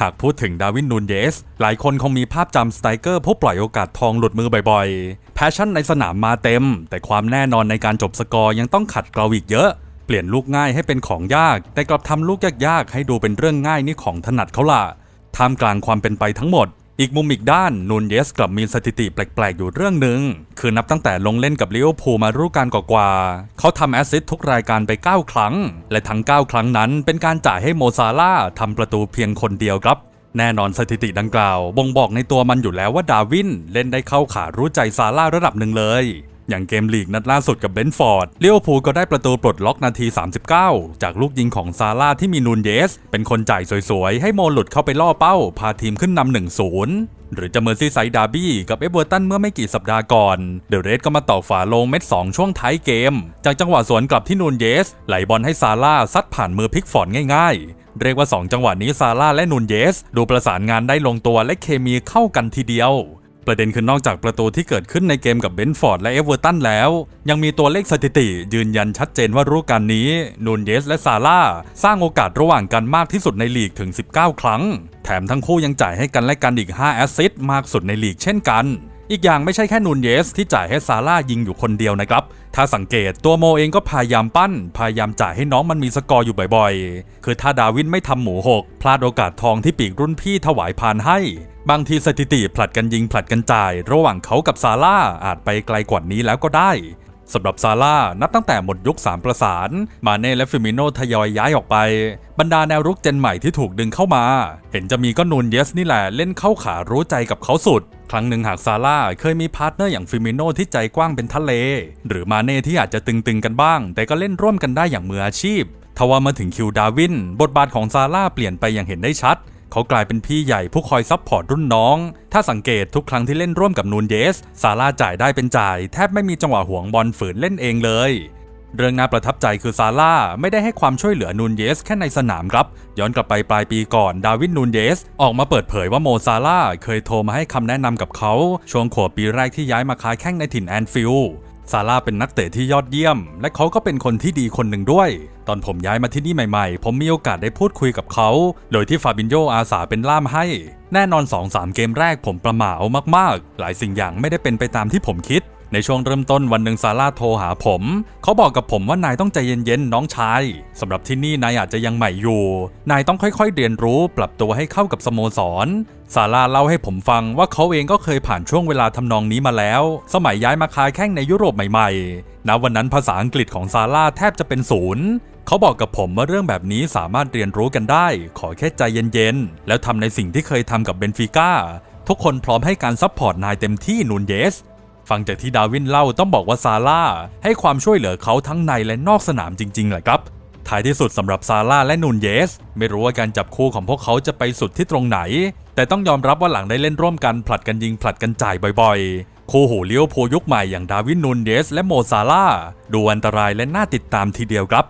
หากพูดถึงดาวินนูนเยส หลายคนคงมีภาพจำสไตรเกอร์ผู้ปล่อยโอกาสทองหลุดมือบ่อยๆ แพชชั่นในสนามมาเต็ม แต่ความแน่นอนในการจบสกอร์ยังต้องขัดเกลาอีกเยอะ เปลี่ยนลูกง่ายให้เป็นของยาก แต่กลับทำลูกยากๆ ให้ดูเป็นเรื่องง่ายนี่ของถนัดเขาล่ะท่ามกลางความเป็นไปทั้งหมด อีกมุมอีกด้านนูนเยสกลับมีสถิติแปลกๆ อยู่เรื่องหนึ่งคือนับตั้งแต่ลงเล่นกับลิเวอร์พูลมารู้การกว่าๆเขาทำแอสซิสต์ทุกรายการไป 9 ครั้ง และทั้ง 9 ครั้งนั้นเป็นการจ่ายให้โมซาล่าทำประตูเพียงคนเดียวครับ แน่นอนสถิติดังกล่าว บ่งบอกในตัวมันอยู่แล้วว่าดาวินเล่นได้เข้าขารู้ใจซาร่าระดับหนึ่งเลย อย่างเกมลีกนัดล่าสุดกับเบนฟอร์ดเลิเวอร์พูลก็ได้ประตูปลดล็อกนาที 39 จากลูกยิงของซาร่าที่มีนูนเยส เป็นคนจ่ายสวยๆ ให้โมหลุดเข้าไปล่อเป้า พาทีมขึ้นนำ1-0 หรือจะเมอร์ซี่ไซด์ดาร์บี้กับเอเวอร์ตันเมื่อไม่กี่สัปดาห์ก่อน เดอะเรดก็มาต่อฝาลงเม็ด 2 ช่วงท้ายเกม จากจังหวะสวนกลับที่นูนเยส ไหลบอลให้ซาร่าซัดผ่านมือพิกฟอร์ดง่ายๆเรียกว่า 2 จังหวะนี้ซาร่าและนูนเยส ดูประสานงานได้ลงตัวและเคมีเข้ากันทีเดียว ประเด็นคือนอกจากประตูที่เกิดขึ้นในเกมกับเบนฟอร์ดและเอเวอร์ตันแล้ว ยังมีตัวเลขสถิติ ยืนยันชัดเจนว่ารู้กันนี้นูนเยสและซาร่าสร้างโอกาสระหว่างกันมากที่สุดในลีกถึง 19 ครั้ง แถมทั้งคู่ยังจ่ายให้กันและกันอีก 5 แอสซิสต์มากสุดในลีกเช่นกัน อีกอย่างไม่ใช่แค่นูนเยสที่จ่ายให้ซาร่ายิงอยู่คนเดียวนะครับ ถ้าสังเกตตัวโมเองก็พยายามปั้น พยายามจ่ายให้น้องมันมีสกอร์อยู่บ่อยๆ คือถ้าดาวินไม่ทำหมูหก พลาดโอกาสทองที่ปีกรุ่นพี่ถวายพานให้ บางทีสถิติผลัดกันยิงผลัดกันจ่าย ระหว่างเขากับซาร่าอาจไปไกลกว่านี้แล้วก็ได้ สำหรับซาร่านับตั้งแต่หมดยุค 3 ประสาน มาเน่และฟิมิโนทยอยย้ายออกไป บรรดาแนวรุกเจนใหม่ที่ถูกดึงเข้ามา เห็นจะมีก็นูนเยสนี่แหละเล่นเข้าขารู้ใจกับเขาสุด ครั้งหนึ่งหากซาร่าเคยมีพาร์ทเนอร์อย่างฟิมิโนที่ใจกว้างเป็นทะเล หรือมาเน่ที่อาจจะตึงๆกันบ้าง แต่ก็เล่นร่วมกันได้อย่างมืออาชีพทว่ามาถึงคิวดาวิน บทบาทของซาร่าเปลี่ยนไปอย่างเห็นได้ชัด เขากลายเป็นพี่ใหญ่ผู้คอยซับพอร์ตรุ่นน้อง ถ้าสังเกตทุกครั้งที่เล่นร่วมกับนูนเยส ซาร่าจ่ายได้เป็นจ่าย แทบไม่มีจังหวะห่วงบอลฝืนเล่นเองเลย เรื่องน่าประทับใจคือซาร่าไม่ได้ให้ความช่วยเหลือนูนเยสแค่ในสนามครับ ย้อนกลับไปปลายปีก่อนดาวินนูนเยส ออกมาเปิดเผยว่าโมซาร่าเคยโทรมาให้คำแนะนำกับเขาช่วงขวบปีแรกที่ย้ายมาค้าแข้งในถิ่นแอนฟิลด์ ซาร่าเป็นนักเตะที่ยอดเยี่ยม และเขาก็เป็นคนที่ดีคนหนึ่งด้วย ตอนผมย้ายมาที่นี่ใหม่ๆ ผมมีโอกาสได้พูดคุยกับเขา โดยที่ฟาบินโยอาสาเป็นล่ามให้ แน่นอน 2-3 เกมแรกผมประหม่าเอามากๆ หลายสิ่งอย่างไม่ได้เป็นไปตามที่ผมคิด ในช่วงเริ่มต้นวันหนึ่งซาร่าโทรหาผม เขาบอกกับผมว่านายต้องใจเย็นๆน้องชายสำหรับที่นี่นายอาจจะยังใหม่อยู่ นายต้องค่อยๆเรียนรู้ปรับตัวให้เข้ากับสโมสรซาร่าเล่าให้ผมฟังว่าเขาเองก็เคยผ่านช่วงเวลาทำนองนี้มาแล้ว สมัยย้ายมาค้าแข้งในยุโรปใหม่ๆณวันนั้นภาษาอังกฤษของซาร่าแทบจะเป็นศูนย์เขาบอกกับผมว่าเรื่องแบบนี้สามารถเรียนรู้กันได้ ขอแค่ใจเย็นๆ แล้วทำในสิ่งที่เคยทำกับเบนฟิก้าทุกคนพร้อมให้การซัพพอร์ตนายเต็มที่นูนเยส ฟังจากที่ดาวินเล่าต้องบอกว่าซาร่าให้ความช่วยเหลือเขาทั้งในและนอกสนามจริงๆแหละครับท้ายที่สุดสำหรับซาร่าและนูนเยส ไม่รู้ว่าการจับคู่ของพวกเขาจะไปสุดที่ตรงไหน แต่ต้องยอมรับว่าหลังได้เล่นร่วมกันผลัดกันยิงผลัดกันจ่ายบ่อยๆ คู่หูเลี้ยวโพยุคใหม่อย่างดาวินนูนเยส และโมซาร่าดูอันตรายและน่าติดตามทีเดียวครับ